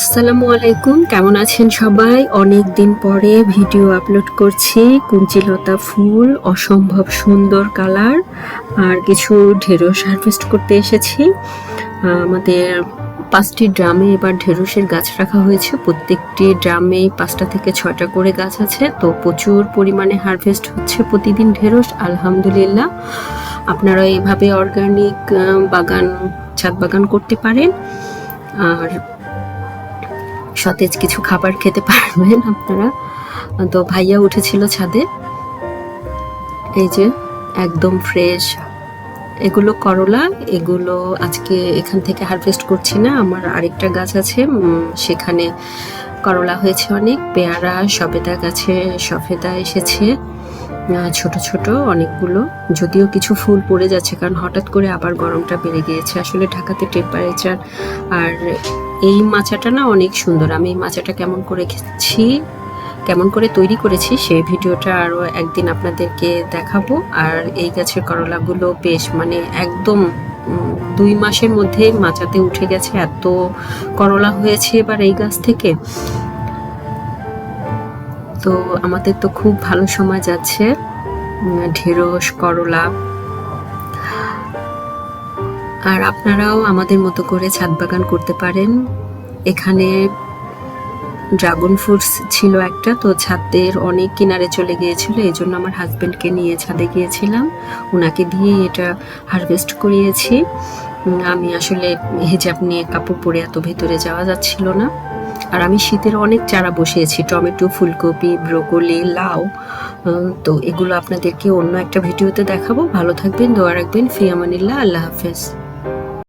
আসসালামু আলাইকুম, কেমন আছেন সবাই? অনেক দিন পরে ভিডিও আপলোড করছি, কুঞ্চিলতা ফুল, অসম্ভব সুন্দর কালার, আর কিছু ঢেঁড়স হারভেস্ট করতে এসেছি। আমাদের পাঁচটি ড্রামে এবার ঢেঁড়সের গাছ রাখা হয়েছে। প্রত্যেকটি ড্রামে পাঁচটা থেকে ছয়টা করে গাছ আছে। তো প্রচুর পরিমাণে হারভেস্ট হচ্ছে প্রতিদিন ঢেঁড়স, আলহামদুলিল্লাহ। আপনারা এইভাবে অর্গানিক বাগান, ছাদ বাগান করতে পারেন। আর সতেজ কিছু খাবার খেতে পারবেন আপনারা। তো ভাইয়া উঠেছিল ছাদে। এই যে একদম ফ্রেশ এগুলো করলা, এগুলো আজকে এখান থেকে হারভেস্ট করছি না, আমার আরেকটা গাছ আছে সেখানে করলা হয়েছে অনেক, পেয়ারা, সবেদা গাছে, সফেদা এসেছে ছোট ছোট অনেকগুলো। যদিও কিছু ফুল পড়ে যাচ্ছে, কারণ হঠাৎ করে আবার গরমটা বেড়ে গিয়েছে। আসলে ঢাকাতে টেম্পারেচার আর এই মাচাটা না অনেক সুন্দর। আমি এই মাচাটা কেমন করে খেয়েছি, কেমন করে তৈরি করেছি সেই ভিডিওটা আরও একদিন আপনাদেরকে দেখাবো। আর এই গাছের করলাগুলো বেশ মানে একদম দুই মাসের মধ্যে মাচাতে উঠে গেছে। এত করলা হয়েছে এবার এই গাছ থেকে। তো আমাদের তো খুব ভালো সময় যাচ্ছে। ঢেঁড়স, করলা আর আপনারাও আমাদের মতো করে ছাদ বাগান করতে পারেন। এখানে ড্রাগন ফ্রুটস ছিল একটা, তো ছাদের অনেক কিনারে চলে গিয়েছিল, এই জন্য আমার হাজব্যান্ডকে নিয়ে ছাদে গিয়েছিলাম। ওনাকে দিয়ে এটা হারভেস্ট করিয়েছি। আমি আসলে হিজাব নিয়ে কাপড় পরে এত ভেতরে যাওয়া যাচ্ছিল না। আর আমি শীতের অনেক চারা বসিয়েছি, টমেটো, ফুলকপি, ব্রোকলি, লাউ। তো এগুলো আপনাদেরকে অন্য একটা ভিডিওতে দেখাবো। ভালো থাকবেন, দোয়া রাখবেন। ফিয়ামানিল্লাহ, আল্লাহ হাফেজ।